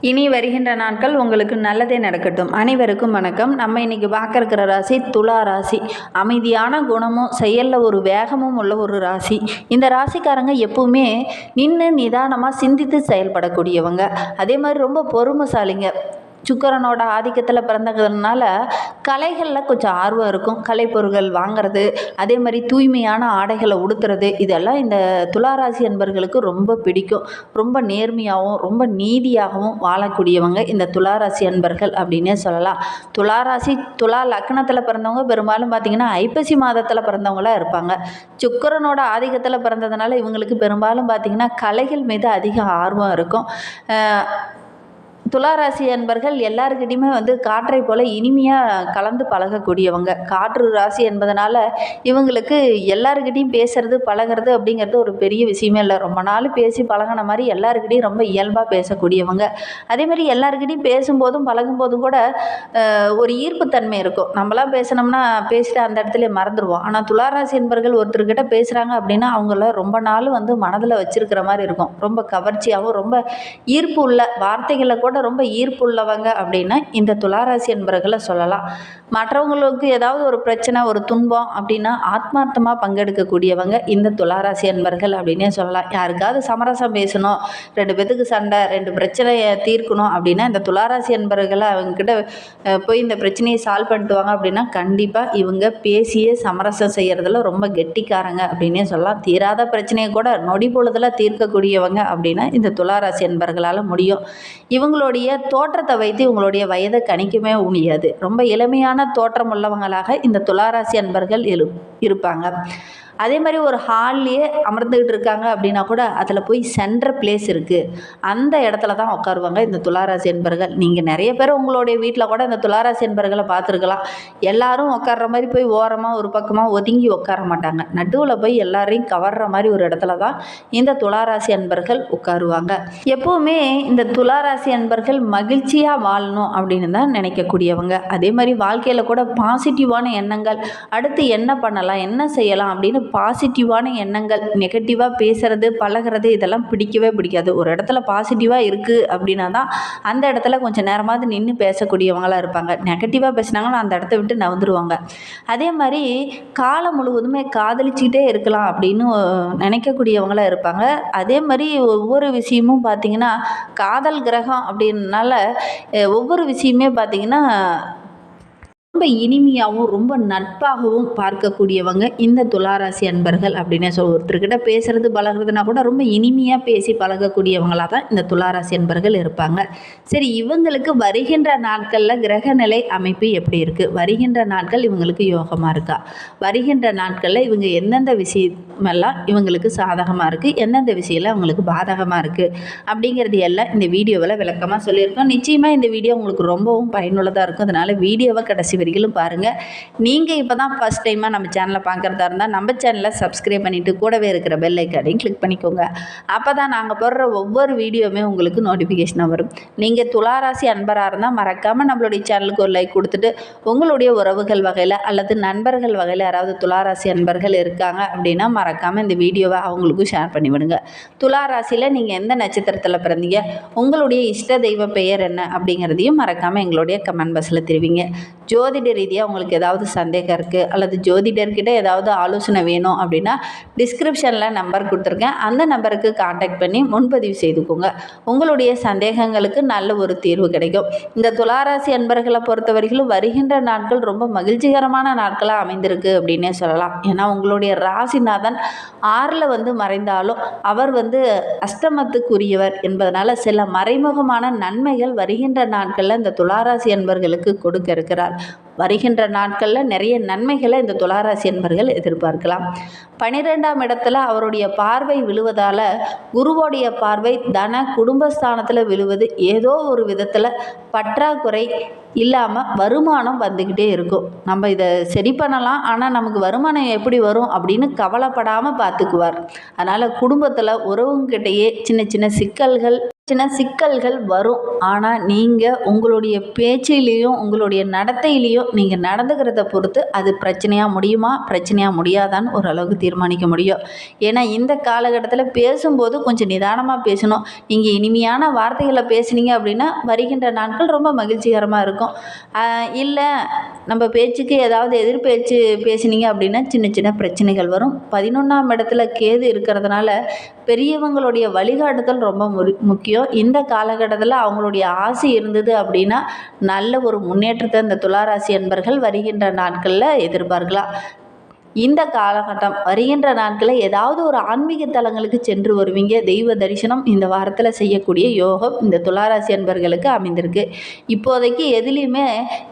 இனி வருகின்ற நாட்கள் உங்களுக்கு நல்லதே நடக்கட்டும். அனைவருக்கும் வணக்கம். நம்ம இன்னைக்கு பார்க்க இருக்கிற ராசி துலா ராசி. அமைதியான குணமும் செயலில் ஒரு வேகமும் உள்ள ஒரு ராசி. இந்த ராசிக்காரங்க எப்பவுமே நின்று நிதானமாக சிந்தித்து செயல்படக்கூடியவங்க. அதே மாதிரி ரொம்ப பொறுமைசாலிங்க. சுக்கரனோட ஆதிக்கத்தில் பிறந்ததுனால கலைகளில் கொஞ்சம் ஆர்வம் இருக்கும். கலைப்பொருட்கள் வாங்குறது அதே மாதிரி தூய்மையான ஆடைகளை உடுத்துறது இதெல்லாம் இந்த துளாராசி அன்பர்களுக்கு ரொம்ப பிடிக்கும். ரொம்ப நேர்மையாகவும் ரொம்ப நீதியாகவும் வாழக்கூடியவங்க இந்த துளாராசி அன்பர்கள் அப்படின்னே சொல்லலாம். துளாராசி துலா லக்னத்தில் பிறந்தவங்க பெரும்பாலும் பார்த்திங்கன்னா ஐப்பசி மாதத்தில் பிறந்தவங்களாக இருப்பாங்க. சுக்கரனோட ஆதிக்கத்தில் பிறந்ததுனால இவங்களுக்கு பெரும்பாலும் பார்த்திங்கன்னா கலைகள் மீது அதிக ஆர்வம் இருக்கும். துளாராசி அன்பர்கள் எல்லாருக்கிட்டையுமே வந்து காற்றை போல இனிமையாக கலந்து பழகக்கூடியவங்க. காற்று ராசி என்பதனால் இவங்களுக்கு எல்லாருக்கிட்டையும் பேசுறது பழகிறது அப்படிங்கிறது ஒரு பெரிய விஷயமே இல்லை. ரொம்ப நாள் பேசி பழகின மாதிரி எல்லாருக்கிட்டையும் ரொம்ப இயல்பாக பேசக்கூடியவங்க. அதே மாதிரி எல்லாருக்கிட்டையும் பேசும்போதும் பழகும்போதும் கூட ஒரு ஈர்ப்புத்தன்மை இருக்கும். நம்மளாம் பேசினோம்னா பேசிட்டு அந்த இடத்துல மறந்துடுவோம் ஆனால் துளாராசி என்பர்கள் ஒருத்தர்கிட்ட பேசுகிறாங்க அப்படின்னா அவங்கள ரொம்ப நாள் வந்து மனதில் வச்சிருக்கிற மாதிரி இருக்கும். ரொம்ப கவர்ச்சியாகவும் ரொம்ப ஈர்ப்பு உள்ள வார்த்தைகளை கூட ரொம்ப ஈர்ப்பு உள்ளவங்க அப்படின்னா இந்த துளாராசி என்பர்களை சொல்லலாம். மற்றவங்களுக்கு ஏதாவது ஒரு பிரச்சனை ஒரு துன்பம் அப்படின்னா ஆத்மார்த்தமாக பங்கெடுக்கக்கூடியவங்க இந்த துளாராசி என்பர்கள் அப்படின்னே சொல்லலாம். யாருக்காவது சமரசம் பேசணும் ரெண்டு பேத்துக்கு சண்டை ரெண்டு பிரச்சனையை தீர்க்கணும் அப்படின்னா இந்த துளாராசி என்பர்களை அவங்கக்கிட்ட போய் இந்த பிரச்சனையை சால்வ் பண்ணிட்டு வாங்க அப்படின்னா கண்டிப்பாக இவங்க பேசியே சமரசம் செய்கிறதுல ரொம்ப கெட்டிக்காரங்க அப்படின்னே சொல்லலாம். தீராத பிரச்சனையை கூட நொடி பொழுதில் தீர்க்கக்கூடியவங்க அப்படின்னா இந்த துளாராசி என்பர்களால் முடியும். இவங்களோட உங்களுடைய தோற்றத்தை வைத்து உங்களுடைய வயதை கணிக்கவே முடியாது. ரொம்ப இளமையான தோற்றம் உள்ளவங்களாக இந்த துளாராசி அன்பர்கள் இரு இருப்பாங்க. அதே மாதிரி ஒரு ஹால்லையே அமர்ந்துக்கிட்டு இருக்காங்க அப்படின்னா கூட அதில் போய் சென்ட்ரு பிளேஸ் இருக்குது அந்த இடத்துல தான் உட்காருவாங்க இந்த துளாராசி என்பர்கள். நீங்கள் நிறைய பேர் உங்களுடைய வீட்டில் கூட இந்த துளாராசி என்பர்களை பார்த்துருக்கலாம். எல்லாரும் உட்கார்ற மாதிரி போய் ஓரமாக ஒரு பக்கமாக ஒதுங்கி உட்கார மாட்டாங்க. நடுவில் போய் எல்லாரையும் கவர்ற மாதிரி ஒரு இடத்துல தான் இந்த துளாராசி அன்பர்கள் உட்காருவாங்க. எப்போவுமே இந்த துளாராசி அன்பர்கள் மகிழ்ச்சியாக வாழணும் அப்படின்னு தான் நினைக்கக்கூடியவங்க. அதே மாதிரி வாழ்க்கையில் கூட பாசிட்டிவான எண்ணங்கள் அடுத்து என்ன பண்ணலாம் என்ன செய்யலாம் அப்படின்னு பாசிட்டிவான எண்ணங்கள் நெகட்டிவாக பேசுகிறது பழகிறது இதெல்லாம் பிடிக்கவே பிடிக்காது. ஒரு இடத்துல பாசிட்டிவாக இருக்குது அப்படின்னா தான் அந்த இடத்துல கொஞ்சம் நேரமாவது நின்று பேசக்கூடியவங்களாக இருப்பாங்க. நெகட்டிவாக பேசினாங்கன்னா அந்த இடத்த விட்டு நவந்துருவாங்க. அதே மாதிரி காலம் முழுவதுமே காதலிச்சுக்கிட்டே இருக்கலாம் அப்படின்னு நினைக்கக்கூடியவங்களாக இருப்பாங்க. அதே மாதிரி ஒவ்வொரு விஷயமும் பார்த்திங்கன்னா காதல் கிரகம் அப்படின்னால ஒவ்வொரு விஷயமே பார்த்திங்கன்னா ரொம்ப இனிமையாகவும் ரொம்ப நட்பாகவும் பார்க்கக்கூடியவங்க இந்த துளாராசி அன்பர்கள் அப்படின்னு சொல்ல ஒருத்தர்கிட்ட பேசுறது பழகுறதுனா கூட ரொம்ப இனிமையாக பேசி பழகக்கூடியவங்களாக தான் இந்த துளாராசி அன்பர்கள் இருப்பாங்க. சரி இவங்களுக்கு வருகின்ற நாட்களில் கிரகநிலை அமைப்பு எப்படி இருக்குது வருகின்ற நாட்கள் இவங்களுக்கு யோகமாக இருக்கா? வருகின்ற நாட்களில் இவங்க எந்தெந்த விஷயமெல்லாம் இவங்களுக்கு சாதகமாக இருக்குது எந்தெந்த விஷயம்லாம் அவங்களுக்கு பாதகமாக இருக்குது அப்படிங்கிறது எல்லாம் இந்த வீடியோவில் விளக்கமாக சொல்லியிருக்கோம். நிச்சயமாக இந்த வீடியோ உங்களுக்கு ரொம்பவும் பயனுள்ளதாக இருக்கும். அதனால் வீடியோவை கடைசி வரைக்கும் பாருங்கள் நீங்கள் இப்போ தான் ஃபஸ்ட் டைமாக நம்ம சேனலை பார்க்குறதா இருந்தால் நம்ம சேனலை சப்ஸ்கிரைப் பண்ணிவிட்டு கூடவே இருக்கிற பெல் ஐக்கானையும் கிளிக் பண்ணிக்கோங்க. அப்போ தான் நாங்கள் போடுற ஒவ்வொரு வீடியோவுமே உங்களுக்கு நோட்டிஃபிகேஷனாக வரும். நீங்கள் துளாராசி அன்பராக இருந்தால் மறக்காமல் நம்மளுடைய சேனலுக்கு ஒரு லைக் கொடுத்துட்டு உங்களுடைய உறவுகள் வகையில் அல்லது நண்பர்கள் வகையில் யாராவது துளாராசி அன்பர்கள் இருக்காங்க அப்படின்னா மறக்காமல் இந்த வீடியோவை அவங்களுக்கும் ஷேர் பண்ணி விடுங்க. துளாராசியில் நீங்கள் எந்த நட்சத்திரத்தில் பிறந்தீங்க உங்களுடைய இஷ்ட தெய்வ பெயர் என்ன அப்படிங்கிறதையும் மறக்காமல் எங்களுடைய கமெண்ட் பாக்ஸில் தெரிவிங்க. ஜோதிட ரீதியாக உங்களுக்கு ஏதாவது சந்தேகம் இருக்குது அல்லது ஜோதிடர்கிட்ட ஏதாவது ஆலோசனை வேணும் அப்படின்னா டிஸ்கிரிப்ஷனில் நம்பர் கொடுத்துருக்கேன். அந்த நம்பருக்கு காண்டாக்ட் பண்ணி முன்பதிவு செய்துக்கோங்க. உங்களுடைய சந்தேகங்களுக்கு நல்ல ஒரு தீர்வு கிடைக்கும். இந்த துளாராசி அன்பர்களை பொறுத்தவரையிலும் வருகின்ற நாட்கள் ரொம்ப மகிழ்ச்சிகரமான நாட்களாக அமைந்திருக்கு அப்படின்னே சொல்லலாம். ஏன்னா உங்களுடைய ராசிநாதன் ஆறில் வந்து மறைந்தாலும் அவர் வந்து அஷ்டமத்துக்குரியவர் என்பதனால சில மறைமுகமான நன்மைகள் வருகின்ற நாட்களில் இந்த துளாராசி அன்பர்களுக்கு கொடுக்க இருக்கிறார். வருகின்ற நாட்களில் நிறைய நன்மைகளை இந்த துளாராசி என்பர்கள் எதிர்பார்க்கலாம். பனிரெண்டாம் இடத்துல அவருடைய பார்வை விழுவதால் குருவோடைய பார்வை தன குடும்பஸ்தானத்தில் விழுவது ஏதோ ஒரு விதத்தில் பற்றாக்குறை இல்லாமல் வருமானம் வந்துக்கிட்டே இருக்கும். நம்ம இதை சரி பண்ணலாம் ஆனால் நமக்கு வருமானம் எப்படி வரும் அப்படின்னு கவலைப்படாமல் பார்த்துக்குவார். அதனால் குடும்பத்தில் உறவுங்கிட்டேயே சின்ன சின்ன சிக்கல்கள் சின்ன சிக்கல்கள் வரும். ஆனால் நீங்கள் உங்களுடைய பேச்சிலையும் உங்களுடைய நடத்தையிலையும் நீங்கள் நடந்துக்கிறத பொறுத்து அது பிரச்சனையாக முடியுமா? பிரச்சனையாக முடியாதான்னு ஓரளவுக்கு தீர்மானிக்க முடியும். ஏன்னா இந்த காலகட்டத்தில் பேசும்போது கொஞ்சம் நிதானமாக பேசணும். நீங்கள் இனிமையான வார்த்தைகளை பேசுனீங்க அப்படின்னா வருகின்ற நாட்கள் ரொம்ப மகிழ்ச்சிகரமாக இருக்கும். இல்லை நம்ம பேச்சுக்கு ஏதாவது எதிர்பேச்சு பேசுனீங்க அப்படின்னா சின்ன சின்ன பிரச்சனைகள் வரும். பதினொன்றாம் இடத்துல கேது இருக்கிறதுனால பெரியவங்களுடைய வழிகாட்டுதல் ரொம்ப முக்கியம். முடியும். இந்த காலகட்டத்தில் அவங்களுடைய ஆசை இருந்தது அப்படின்னா நல்ல ஒரு முன்னேற்றத்தை இந்த துளாராசி அன்பர்கள் வருகின்ற நாட்களில் எதிர்பார்க்கலாம். இந்த காலகட்டம் வருகின்ற நாட்களில் ஏதாவது ஒரு ஆன்மீக தலங்களுக்கு சென்று வருவீங்க. தெய்வ தரிசனம் இந்த வாரத்தில் செய்யக்கூடிய யோகம் இந்த துளாராசி அன்பர்களுக்கு அமைந்திருக்கு. இப்போதைக்கு எதுலேயுமே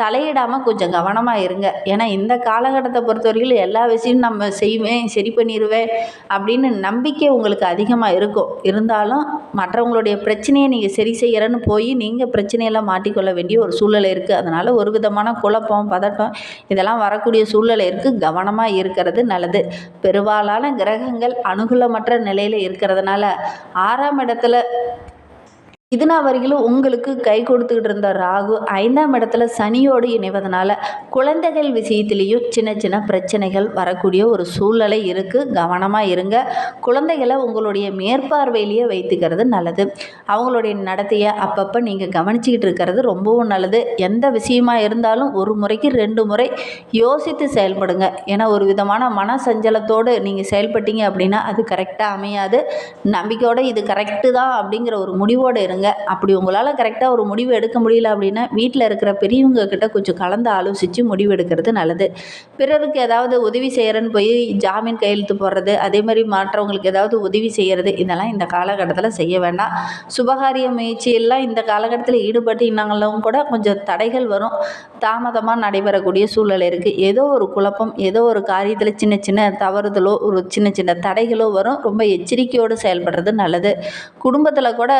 தலையிடாமல் கொஞ்சம் கவனமாக இருங்க. ஏன்னா இந்த காலகட்டத்தை பொறுத்தவரையில் எல்லா விஷயமும் நம்ம செய்வேன் சரி பண்ணிடுவேன் அப்படின்னு நம்பிக்கை உங்களுக்கு அதிகமாக இருக்கும். இருந்தாலும் மற்றவங்களுடைய பிரச்சனையை நீங்கள் சரி செய்கிறேன்னு போய் நீங்கள் பிரச்சனையெல்லாம் மாட்டிக்கொள்ள வேண்டிய ஒரு சூழ்நிலை இருக்குது அதனால் ஒரு விதமான குழப்பம் பதட்டம் இதெல்லாம் வரக்கூடிய சூழ்நிலை இருக்குது கவனமாக இருக்கிறது நல்லது. பெரும்பாலான கிரகங்கள் அனுகூலமற்ற நிலையில் இருக்கிறதுனால ஆறாம் இடத்துல இதுனா வரையிலும் உங்களுக்கு கை கொடுத்துக்கிட்டு இருந்த ராகு ஐந்தாம் இடத்துல சனியோடு இணைவதனால குழந்தைகள் விஷயத்திலையும் சின்ன சின்ன பிரச்சனைகள் வரக்கூடிய ஒரு சூழ்நிலை இருக்குது கவனமாக இருங்க. குழந்தைகளை உங்களுடைய மேற்பார்வையிலேயே வைத்துக்கிறது நல்லது. அவங்களுடைய நடத்தையை அப்பப்போ நீங்கள் கவனிச்சிக்கிட்டு இருக்கிறது ரொம்பவும் நல்லது. எந்த விஷயமா இருந்தாலும் ஒரு முறைக்கு ரெண்டு முறை யோசித்து செயல்படுங்க. ஏன்னா ஒரு விதமான மன சஞ்சலத்தோடு நீங்கள் செயல்பட்டீங்க அப்படின்னா அது கரெக்டாக அமையாது. நம்பிக்கையோடு இது கரெக்டு தான் அப்படிங்கிற ஒரு முடிவோடு இருங்க. அப்படி உங்களால் கரெக்டாக ஒரு முடிவு எடுக்க முடியல அப்படின்னா வீட்டில் இருக்கிற பெரியவங்க கிட்ட கொஞ்சம் கலந்து ஆலோசித்து முடிவு எடுக்கிறது நல்லது. பிறருக்கு ஏதாவது உதவி செய்கிறேன்னு போய் ஜாமீன் கையெழுத்து போடுறது அதே மாதிரி மற்றவங்களுக்கு ஏதாவது உதவி செய்கிறது இதெல்லாம் இந்த காலகட்டத்தில் செய்ய வேண்டாம். சுபகாரிய முயற்சியெல்லாம் இந்த காலகட்டத்தில் ஈடுபட்டினாங்களும் கூட கொஞ்சம் தடைகள் வரும். தாமதமாக நடைபெறக்கூடிய சூழ்நிலை இருக்குது ஏதோ ஒரு குழப்பம் ஏதோ ஒரு காரியத்தில் சின்ன சின்ன தவறுதலோ ஒரு சின்ன சின்ன தடைகளோ வரும். ரொம்ப எச்சரிக்கையோடு செயல்படுறது நல்லது. குடும்பத்தில் கூட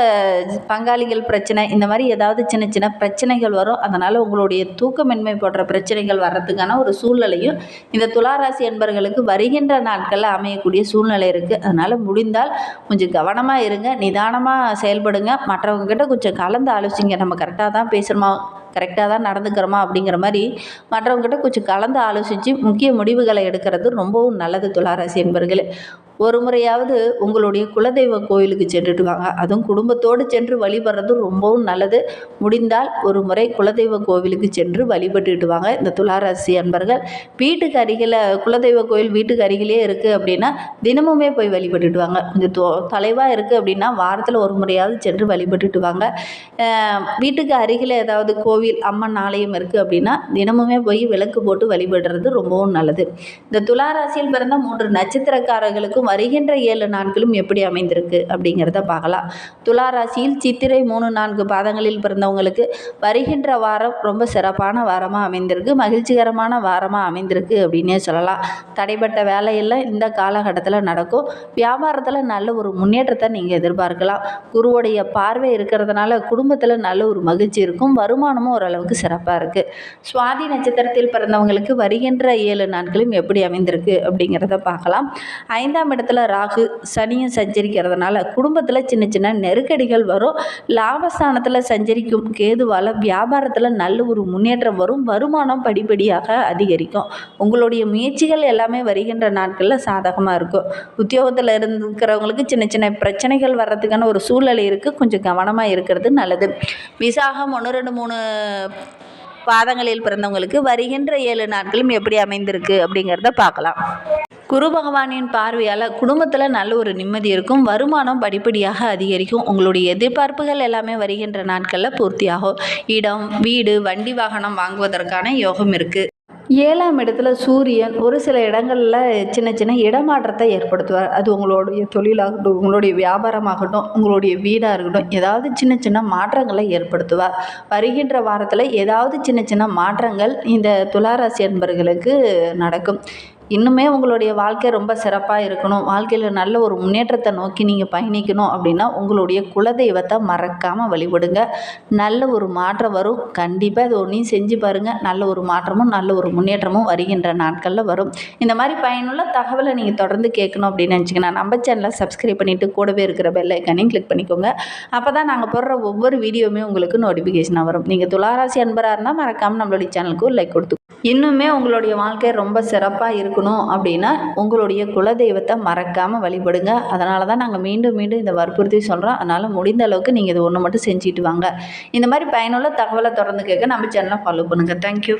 பங்காளிகள் பிரச்சனை இந்த மாதிரி ஏதாவது சின்ன சின்ன பிரச்சனைகள் வரும். அதனால் உங்களுடைய தூக்கமின்மை போன்ற பிரச்சனைகள் வர்றதுக்கான ஒரு சூழ்நிலையும் இந்த துளாராசி என்பர்களுக்கு வருகின்ற நாட்களில் அமையக்கூடிய சூழ்நிலை இருக்குது அதனால் முடிந்தால் கொஞ்சம் கவனமாக இருங்க நிதானமாக செயல்படுங்க. மற்றவங்க கிட்ட கொஞ்சம் கலந்து ஆலோசிங்க. நம்ம கரெக்டாக தான் பேசுகிறோமா கரெக்டாக தான் நடந்துக்கிறோமா அப்படிங்கிற மாதிரி மற்றவங்ககிட்ட கொஞ்சம் கலந்து ஆலோசித்து முக்கிய முடிவுகளை எடுக்கிறது ரொம்பவும் நல்லது துளாராசி என்பர்களே ஒரு முறையாவது உங்களுடைய குலதெய்வ கோயிலுக்கு சென்றுட்டு வாங்க. அதுவும் குடும்பத்தோடு சென்று வழிபடுறது ரொம்பவும் நல்லது. முடிந்தால் ஒரு முறை குலதெய்வ கோவிலுக்கு சென்று வழிபட்டுட்டு வாங்க. இந்த துளாராசி அன்பர்கள் வீட்டுக்கு அருகில் குலதெய்வ கோயில் வீட்டுக்கு அருகிலே இருக்குது அப்படின்னா தினமுமே போய் வழிபட்டுட்டு வாங்க. கொஞ்சம் தொ தலைவாக இருக்குது அப்படின்னா வாரத்தில் ஒரு முறையாவது சென்று வழிபட்டுட்டு வாங்க. வீட்டுக்கு அருகில் ஏதாவது கோவில் அம்மன் ஆலயம் இருக்குது அப்படின்னா தினமுமே போய் விளக்கு போட்டு வழிபடுறது ரொம்பவும் நல்லது. இந்த துளாராசியில் பிறந்த மூன்று நட்சத்திரக்காரர்களுக்கும் வருகின்ற ஏழு நாட்களும் எப்படி அமைந்திருக்கு அப்படிங்கிறத பார்க்கலாம். துலா ராசியில் சித்திரை மூணு நான்கு பாதங்களில் பிறந்தவங்களுக்கு வருகின்ற வாரம் ரொம்ப சிறப்பான வாரமாக அமைந்திருக்கு. மகிழ்ச்சிகரமான வாரமாக அமைந்திருக்கு அப்படின்னே சொல்லலாம். தடைப்பட்ட வேலையெல்லாம் இந்த காலகட்டத்தில் நடக்கும். வியாபாரத்தில் நல்ல ஒரு முன்னேற்றத்தை நீங்கள் எதிர்பார்க்கலாம். குருவுடைய பார்வை இருக்கிறதுனால குடும்பத்தில் நல்ல ஒரு மகிழ்ச்சி இருக்கும். வருமானமும் ஓரளவுக்கு சிறப்பாக இருக்குது சுவாதி நட்சத்திரத்தில் பிறந்தவங்களுக்கு வருகின்ற ஏழு நாட்களும் எப்படி அமைந்திருக்கு அப்படிங்கிறத பார்க்கலாம். ஐந்தாம் இடத்துல ராகு சனியும் சஞ்சரிக்கிறதுனால குடும்பத்தில் சின்ன சின்ன நெருக்கடிகள் வரும். லாபஸ்தானத்தில் சஞ்சரிக்கும் கேதுவால் வியாபாரத்தில் நல்ல ஒரு முன்னேற்றம் வரும். வருமானம் படிப்படியாக அதிகரிக்கும். உங்களுடைய முயற்சிகள் எல்லாமே வருகின்ற நாட்களில் சாதகமாக இருக்கும். உத்தியோகத்தில் இருக்கிறவங்களுக்கு சின்ன சின்ன பிரச்சனைகள் வர்றதுக்கான ஒரு சூழ்நிலை இருக்குது கொஞ்சம் கவனமாக இருக்கிறது நல்லது. விசாகம் ஒன்று ரெண்டு மூணு பாதங்களில் பிறந்தவங்களுக்கு வருகின்ற ஏழு நாட்களும் எப்படி அமைந்திருக்கு அப்படிங்கிறத பார்க்கலாம். குரு பகவானின் பார்வையால் குடும்பத்தில் நல்ல ஒரு நிம்மதி இருக்கும். வருமானம் படிப்படியாக அதிகரிக்கும். உங்களுடைய எதிர்பார்ப்புகள் எல்லாமே வருகின்ற நாட்களில் பூர்த்தியாகும். இடம் வீடு வண்டி வாகனம் வாங்குவதற்கான யோகம் இருக்குது ஏழாம் இடத்துல சூரியன் ஒரு சில இடங்களில் சின்ன சின்ன இடமாற்றத்தை ஏற்படுத்துவார். அது உங்களுடைய தொழிலாகட்டும் உங்களுடைய வியாபாரமாகட்டும் உங்களுடைய வீடாக இருக்கட்டும் ஏதாவது சின்ன சின்ன மாற்றங்களை ஏற்படுத்துவார். வருகின்ற வாரத்தில் ஏதாவது சின்ன சின்ன மாற்றங்கள் இந்த துளாராசி என்பர்களுக்கு நடக்கும். இன்னுமே உங்களுடைய வாழ்க்கை ரொம்ப சிறப்பாக இருக்கணும். வாழ்க்கையில் நல்ல ஒரு முன்னேற்றத்தை நோக்கி நீங்கள் பயணிக்கணும் அப்படின்னா உங்களுடைய குலதெய்வத்தை மறக்காமல் வழிபடுங்க. நல்ல ஒரு மாற்றம் வரும். கண்டிப்பாக இது ஒன்றையும் செஞ்சு பாருங்கள் நல்ல ஒரு மாற்றமும் நல்ல ஒரு முன்னேற்றமும் வருகின்ற நாட்களில் வரும். இந்த மாதிரி பயனுள்ள தகவலை நீங்கள் தொடர்ந்து கேட்கணும் அப்படின்னு நினச்சிங்கன்னா நம்ம சேனலை சப்ஸ்கிரைப் பண்ணிவிட்டு கூடவே இருக்கிற பெல் ஐக்கானையும் கிளிக் பண்ணிக்கோங்க. அப்போ தான் நாங்கள் போடுற ஒவ்வொரு வீடியோவுமே உங்களுக்கு நோட்டிஃபிகேஷனாக வரும். நீங்கள் துளாராசி அன்பராக இருந்தால் மறக்காமல் நம்மளுடைய சேனலுக்கு லைக் கொடுத்து இன்னுமே உங்களுடைய வாழ்க்கை ரொம்ப சிறப்பாக இருக்கணும் அப்படின்னா உங்களுடைய குலதெய்வத்தை மறக்காமல் வழிபடுங்க. அதனால தான் நாங்கள் மீண்டும் மீண்டும் இந்த வற்புறுத்தி சொல்கிறோம் அதனால் முடிந்த அளவுக்கு நீங்கள் இது ஒன்று மட்டும் செஞ்சுட்டு வாங்க. இந்த மாதிரி பயனுள்ள தகவலை தொடர்ந்து கேட்க நம்ம சேனலை ஃபாலோ பண்ணுங்கள் தேங்க்யூ